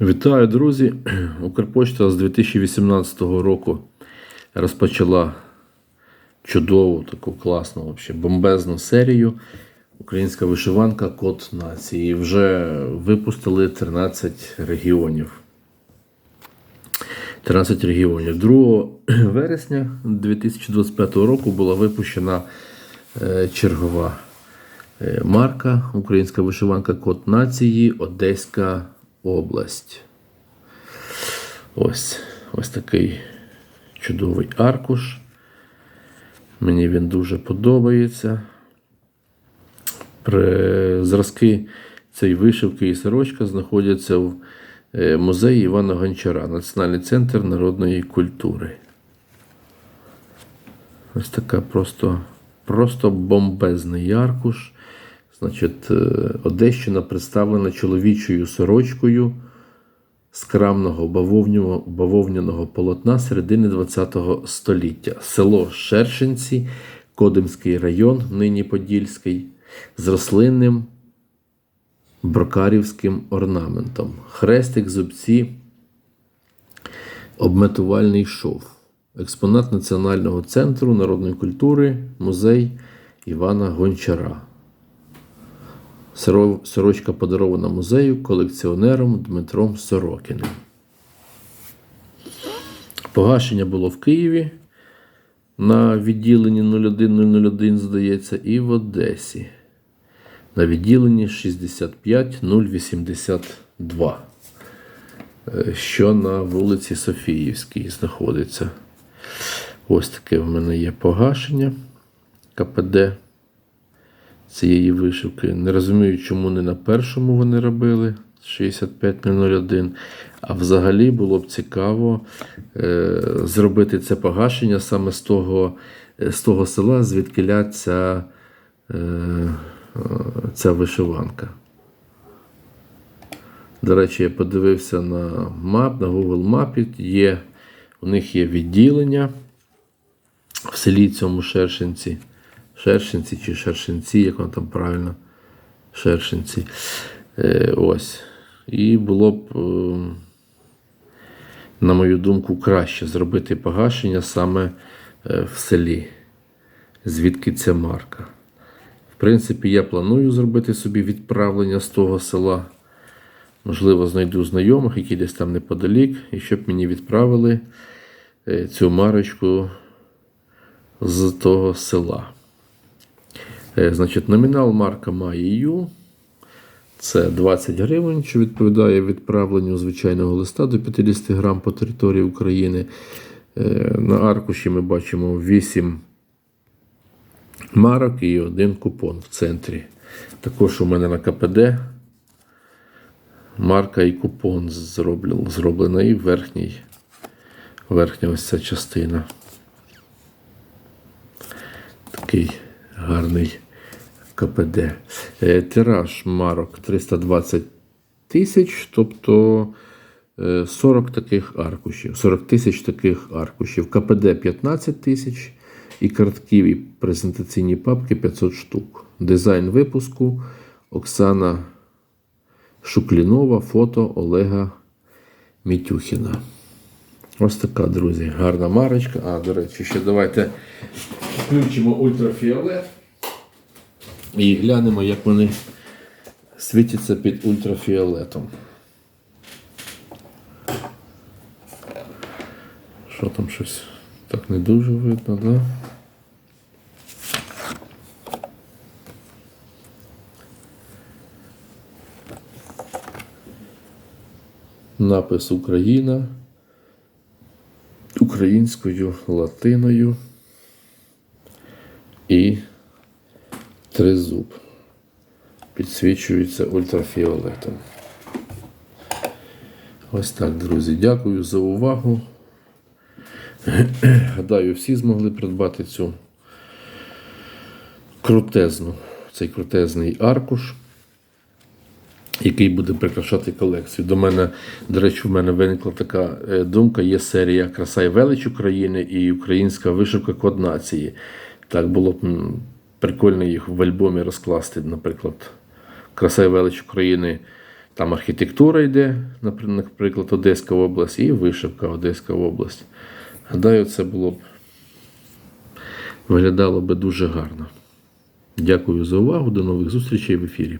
Вітаю, друзі! Укрпочта з 2018 року розпочала чудову, таку класну, вообще, бомбезну серію. Українська вишиванка Код нації. Вже випустили 13 регіонів. 13 регіонів. 2 вересня 2025 року була випущена е, чергова е, марка Українська вишиванка Код нації Одеська область. Ось, ось такий чудовий аркуш. Мені він дуже подобається. При зразки цієї вишивки і сорочка знаходяться в е, музеї Івана Гончара, Національний центр народної культури. Ось така просто, просто бомбезний аркуш. Значить, е, Одещина представлена чоловічою сорочкою з крамного бавовняного, полотна середини ХХ століття. Село Шершенці, Кодимський район, нині Подільський, з рослинним брокарівським орнаментом. Хрестик, зубці, обметувальний шов. Експонат Національного центру народної культури, музей Івана Гончара. Сорочка подарована музею колекціонером Дмитром Сорокіним. Погашення було в Києві на відділенні 01001, здається, і в Одесі на відділенні 65082, е, що на вулиці Софіївській знаходиться. Ось таке в мене є погашення КПД цієї вишивки. Не розумію, чому не на першому вони робили 65001. А взагалі було б цікаво е, зробити це погашення саме з того, е, з того села, звідки ця, е, е, ця вишиванка. До речі, я подивився на мап, на Google мапі. Є, у них є відділення в селі цьому Шершенці. Шершенці чи Шершенці, як воно там правильно. Шершенці. Е, ось. І було б, е, на мою думку, краще зробити погашення саме е, в селі, звідки ця марка. В принципі, я планую зробити собі відправлення з того села. Можливо, знайду знайомих, які десь там неподалік, і щоб мені відправили е, цю марочку з того села. Е, Значить, номінал марка Ю. Це 20 гривень, що відповідає відправленню звичайного листа до 50 грам по території України. Е, На аркуші ми бачимо 8 марок і один купон в центрі. Також у мене на КПД марка і купон зроблена і верхній, верхня ось ця частина. Такий гарний КПД. Е, Тираж марок 320 тисяч, тобто е, 40 таких аркушів, 40 тисяч таких аркушів. КПД 15 тисяч і картків і презентаційні папки 500 штук. Дизайн випуску Оксана Шуклінова, фото Олега Мітюхіна. Ось така, друзі, гарна марочка. А, до речі, ще давайте включимо ультрафіолет і глянемо, як вони світяться під ультрафіолетом. Що там щось так не дуже видно, да? Напис Україна українською, латиною і тризуб. Підсвічується ультрафіолетом. Ось так, друзі. Дякую за увагу. Гадаю, всі змогли придбати цю крутезну, цей крутезний аркуш, який буде прикрашати колекцію. До мене, до речі, в мене виникла така е, думка: є серія Краса і велич України і українська вишивка код нації. Так було б прикольно їх в альбомі розкласти, наприклад, Краса і велич України Там архітектура йде, наприклад, Одеська область і вишивка Одеська область. Гадаю, це було б виглядало би дуже гарно. Дякую за увагу. До нових зустрічей в ефірі.